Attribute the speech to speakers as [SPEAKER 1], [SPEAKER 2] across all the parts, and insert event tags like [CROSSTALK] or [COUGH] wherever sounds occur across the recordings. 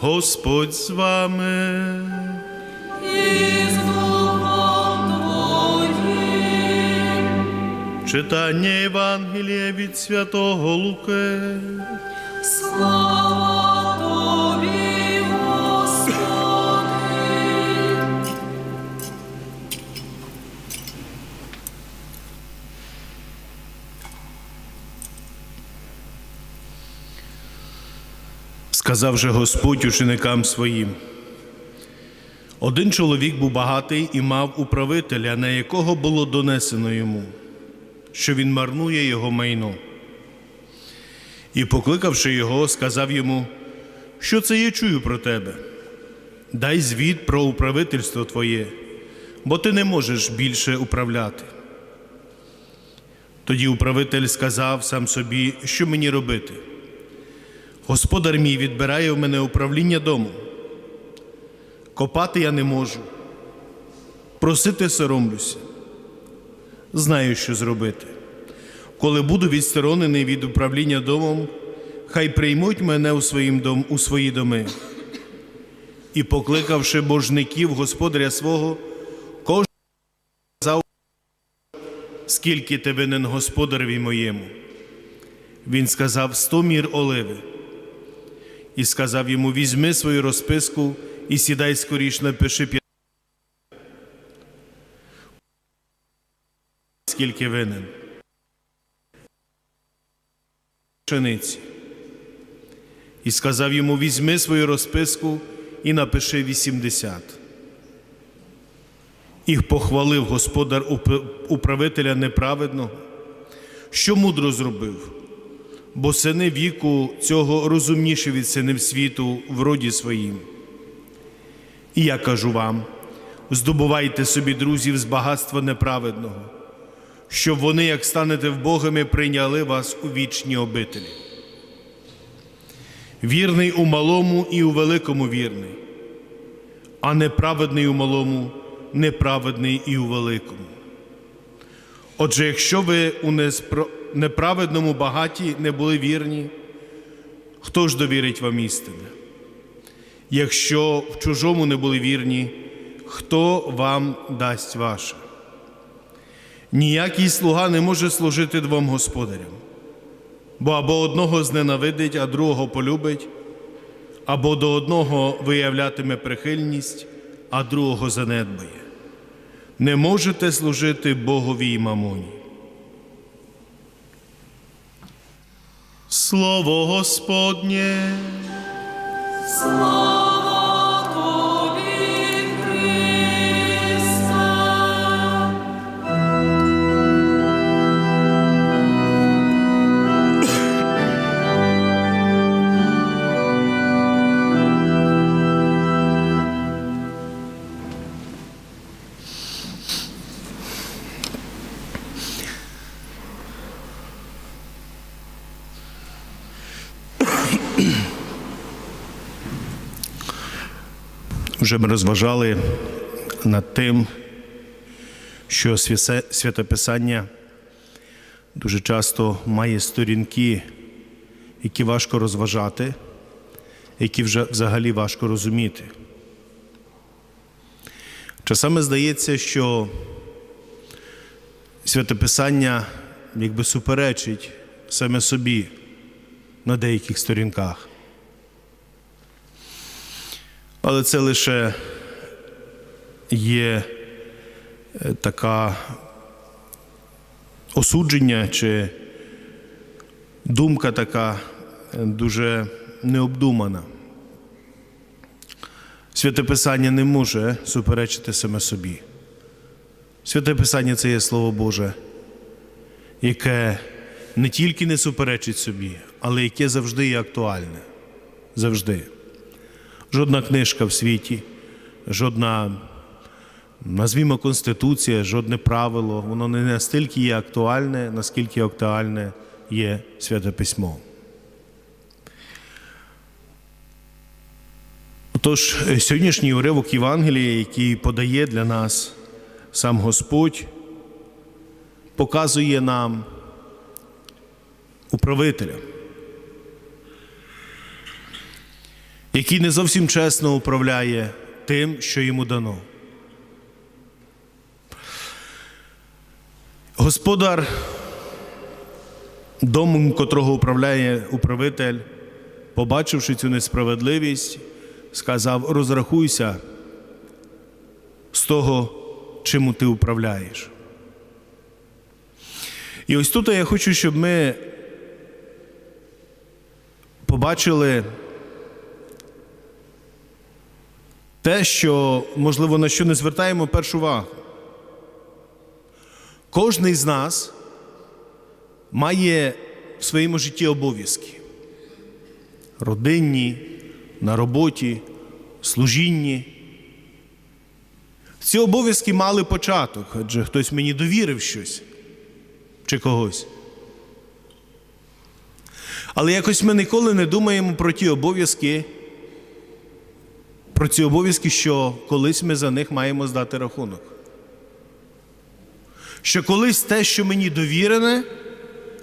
[SPEAKER 1] Господь з вами.
[SPEAKER 2] і з Духом Твоїм.
[SPEAKER 1] Читання Євангелія від Святого Луки.
[SPEAKER 2] Слава
[SPEAKER 1] Сказав же Господь ученикам своїм. Один чоловік був багатий і мав управителя, на якого було донесено йому, що він марнує його майно. І, покликавши його, сказав йому, що це я чую про тебе. Дай звіт про управительство твоє, бо ти не можеш більше управляти. Тоді управитель сказав сам собі, що мені робити. Господар мій відбирає в мене управління домом. Копати я не можу, просити соромлюся. Знаю, що зробити. Коли буду відсторонений від управління домом, хай приймуть мене у, своїм дом, у свої доми. І, покликавши божників господаря свого, кожен сказав, скільки ти винен господареві моєму. Він сказав сто мір оливи і сказав йому: візьми свою розписку і сідай скоріш, напиши п'ять. Скільки винен. І сказав йому: візьми свою розписку і напиши 80. І похвалив господар управителя неправедного, що мудро зробив бо сини віку цього розумніші від синів світу в роді своїм. І я кажу вам: здобувайте собі друзів з багатства неправедного, щоб вони, як станете в Богами, прийняли вас у вічні обителі. Вірний у малому і у великому вірний, а неправедний у малому, неправедний і у великому. Отже, якщо ви у неспро- неправедному багаті не були вірні, хто ж довірить вам істини? Якщо в чужому не були вірні, хто вам дасть ваше? Ніякий слуга не може служити двом господарям, бо або одного зненавидить, а другого полюбить, або до одного виявлятиме прихильність, а другого занедбає. Не можете служити Богові і мамоні. Слово Господнє.
[SPEAKER 2] Слава
[SPEAKER 1] Вже ми розважали над тим, що святописання дуже часто має сторінки, які важко розважати, які вже взагалі важко розуміти. Часами здається, що святописання якби суперечить саме собі на деяких сторінках. Але це лише є е, така осудження чи думка така е, дуже необдумана. Святе Писання не може суперечити саме собі. Святе Писання це є Слово Боже, яке не тільки не суперечить собі, але яке завжди є актуальне. Завжди. Жодна книжка в світі, жодна, назвімо, конституція, жодне правило, воно не настільки є актуальне, наскільки актуальне є Святе Письмо. Отож, е, сьогоднішній уривок Євангелія, який подає для нас сам Господь, показує нам управителя, який не зовсім чесно управляє тим, що йому дано. Господар, домом, котрого управляє управитель, побачивши цю несправедливість, сказав: розрахуйся з того, чим ти управляєш. І ось тут я хочу, щоб ми побачили те, що, можливо, на що не звертаємо першу увагу. Кожний з нас має в своєму житті обов'язки. Родинні, на роботі, служінні. Ці обов'язки мали початок, адже хтось мені довірив щось чи когось. Але якось ми ніколи не думаємо про ті обов'язки, про ці обов'язки, що колись ми за них маємо здати рахунок. Що колись те, що мені довірене,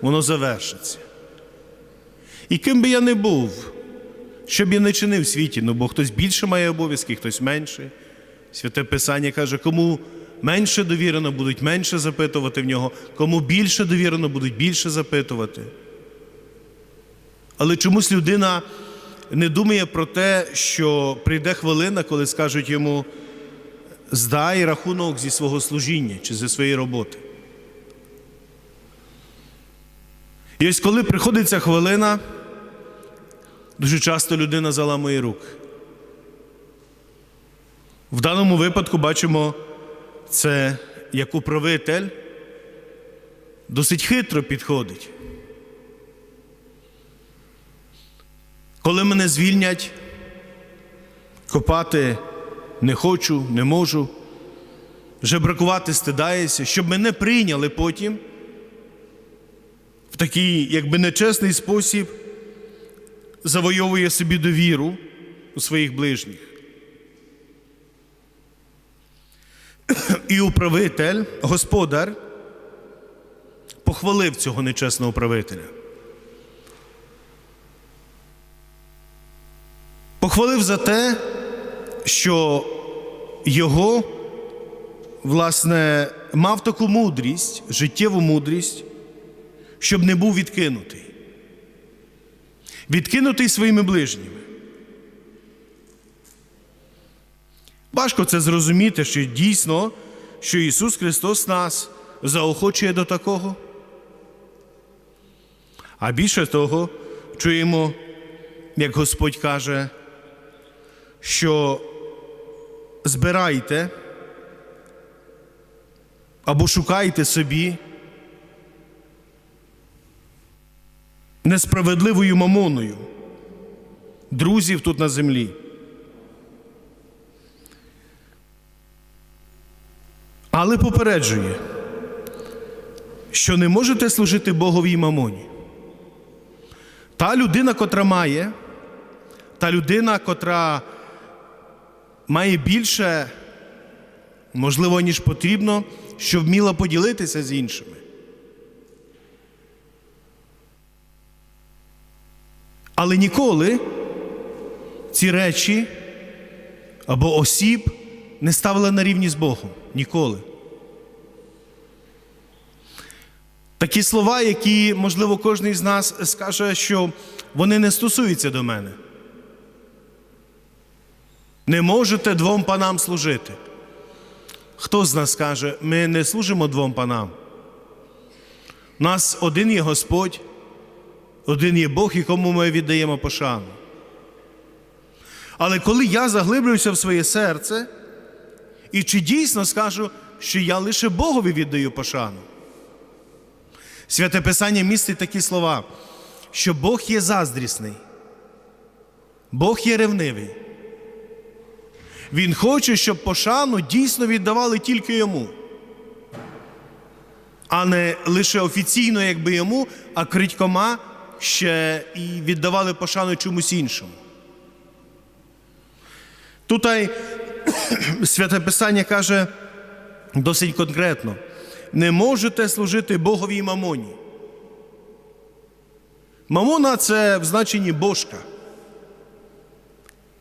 [SPEAKER 1] воно завершиться. І ким би я не був, що б я не чинив в світі, ну бо хтось більше має обов'язки, хтось менше. Святе Писання каже, кому менше довірено, будуть менше запитувати в нього, кому більше довірено, будуть більше запитувати. Але чомусь людина не думає про те, що прийде хвилина, коли скажуть йому здай рахунок зі свого служіння чи зі своєї роботи. І ось коли приходить ця хвилина, дуже часто людина заламує руки. В даному випадку бачимо це як управитель досить хитро підходить. Коли мене звільнять, копати не хочу, не можу, жебракувати стидаюся, щоб мене прийняли потім в такий, якби нечесний спосіб, завойовує собі довіру у своїх ближніх. І управитель, господар, похвалив цього нечесного управителя. Похвалив за те, що його, власне, мав таку мудрість, життєву мудрість, щоб не був відкинутий. Відкинутий своїми ближніми. Важко це зрозуміти, що дійсно, що Ісус Христос нас заохочує до такого. А більше того, чуємо, як Господь каже, що збирайте або шукайте собі несправедливою мамоною друзів тут на землі. Але попереджує, що не можете служити Боговій мамоні. Та людина, котра має, та людина, котра має більше, можливо, ніж потрібно, що вміла поділитися з іншими. Але ніколи ці речі або осіб не ставила на рівні з Богом. Ніколи. Такі слова, які, можливо, кожен з нас скаже, що вони не стосуються до мене. Не можете двом панам служити. Хто з нас скаже, ми не служимо двом панам? У нас один є Господь, один є Бог, якому ми віддаємо пошану. Але коли я заглиблююся в своє серце, і чи дійсно скажу, що я лише Богові віддаю пошану? Святе Писання містить такі слова, що Бог є заздрісний, Бог є ревнивий. Він хоче, щоб пошану дійсно віддавали тільки йому, а не лише офіційно, якби йому, а критькома ще і віддавали пошану чомусь іншому. Тут [COUGHS] Святе Писання каже досить конкретно: не можете служити Боговій мамоні. Мамона це в значенні божка.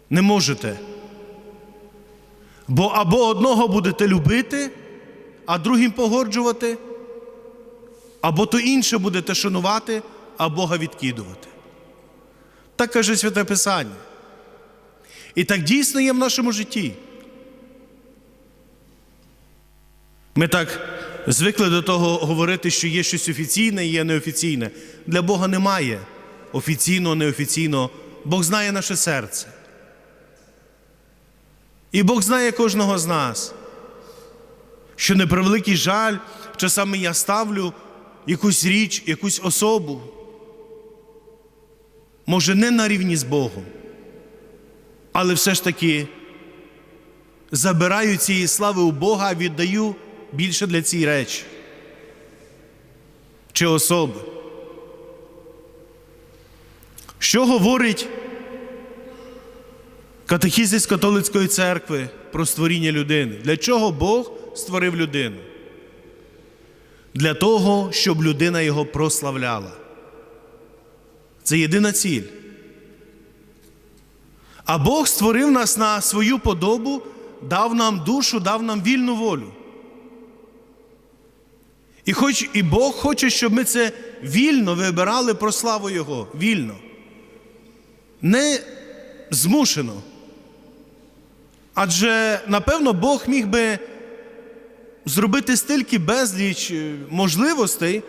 [SPEAKER 1] Не можете. Бо або одного будете любити, а другим погоджувати, або то інше будете шанувати, а Бога відкидувати. Так каже Святе Писання. І так дійсно є в нашому житті. Ми так звикли до того говорити, що є щось офіційне і є неофіційне. Для Бога немає офіційного, неофіційного. Бог знає наше серце. І Бог знає кожного з нас, що на превеликий жаль, часами я ставлю якусь річ, якусь особу. Може, не на рівні з Богом, але все ж таки забираю цієї слави у Бога, а віддаю більше для цієї речі чи особи. Що говорить катехізис католицької церкви про створіння людини? Для чого Бог створив людину? Для того, щоб людина його прославляла. Це єдина ціль. А Бог створив нас на свою подобу, дав нам душу, дав нам вільну волю. І хоч і Бог хоче, щоб ми це вільно вибирали про славу Його, вільно. Не змушено. Адже, напевно, Бог міг би зробити стільки безліч е, можливостей,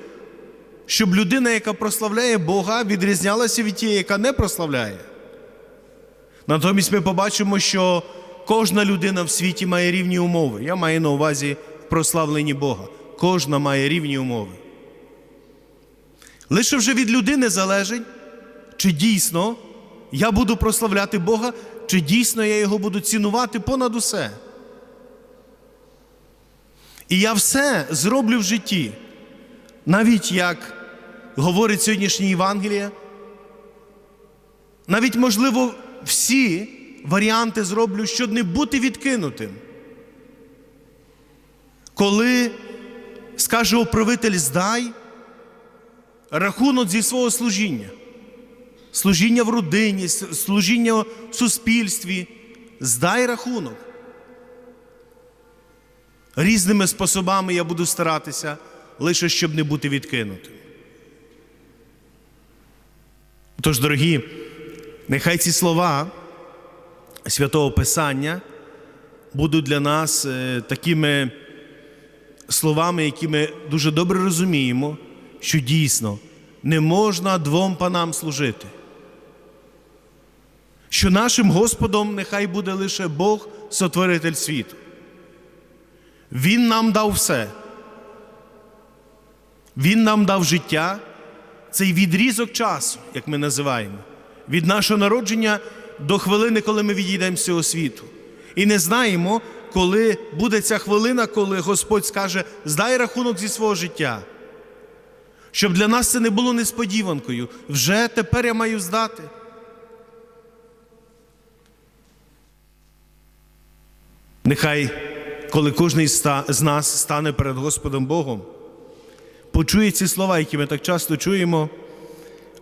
[SPEAKER 1] щоб людина, яка прославляє Бога, відрізнялася від тієї, яка не прославляє. Натомість ми побачимо, що кожна людина в світі має рівні умови. Я маю на увазі в прославленні Бога. Кожна має рівні умови. Лише вже від людини залежить, чи дійсно я буду прославляти Бога, чи дійсно я його буду цінувати понад усе. І я все зроблю в житті, навіть як говорить сьогоднішнє Євангеліє, навіть, можливо, всі варіанти зроблю, щоб не бути відкинутим. Коли скаже управитель, здай рахунок зі свого служіння, служіння в родині, служіння в суспільстві, здай рахунок. Різними способами я буду старатися, лише щоб не бути відкинутим. Тож, дорогі, нехай ці слова святого Писання будуть для нас е, такими словами, які ми дуже добре розуміємо, що дійсно не можна двом панам служити. Що нашим Господом нехай буде лише Бог, сотворитель світу. Він нам дав все. Він нам дав життя, цей відрізок часу, як ми називаємо, від нашого народження до хвилини, коли ми відійдемо з цього світу. І не знаємо, коли буде ця хвилина, коли Господь скаже, здай рахунок зі свого життя. Щоб для нас це не було несподіванкою. Вже тепер я маю здати. Нехай, коли кожен з нас стане перед Господом Богом, почує ці слова, які ми так часто чуємо,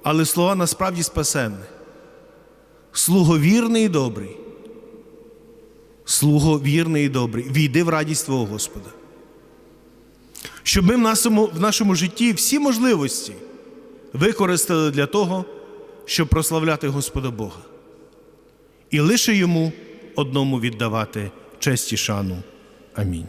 [SPEAKER 1] але слова насправді спасенне. Слуговірний і добрий. Слуговірний і добрий. Війди в радість твого Господа. Щоб ми в нашому, в нашому житті всі можливості використали для того, щоб прославляти Господа Бога. І лише йому одному віддавати честь і шану. Амінь.